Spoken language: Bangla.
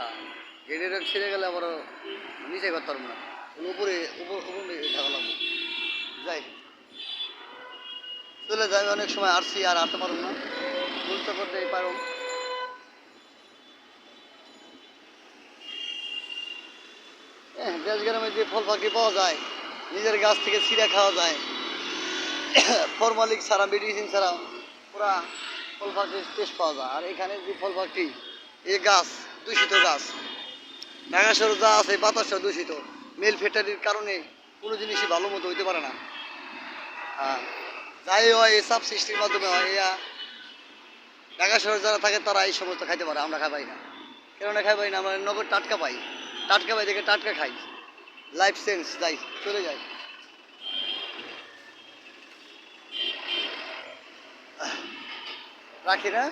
হ্যাঁ। ছিঁড়ে গেলে আবার নিচে করতে পারব না। উপরে উপর উপর ঢাকা লাগবো। যাই। চলে যাই, অনেক সময় আসছি আর আসতে পারব না। বুঝতে করতে পারো দেশ গ্রামে যে ফল ফাঁকি পাওয়া যায়, নিজের গাছ থেকে ছিঁড়ে খাওয়া যায়। ফরমালিক ছাড়া মেডিসিন ছাড়া পুরা ফল ফাঁকির টেস্ট পাওয়া যায়। আর এখানে যে ফল ফাঁকি এই গাছ দূষিত গাছ। ঢাকা যা আছে বাতাসটা দূষিত। মেল ফ্যাক্টরির কারণে কোনো জিনিসই ভালো মতো হইতে পারে না। হ্যাঁ যাই হয় এই চাপ সৃষ্টির মাধ্যমে হয় ইয়া ঢাকা যারা থাকে, তারা এই সমস্ত খাইতে পারে, আমরা খাই পাই না। কেন খাই পাই না, আমরা নগদ টাটকা পাই। টাটকা পাই দেখে টাটকা খাই। লাইফ সেন্স যাই, চলে যাই। রাখি না?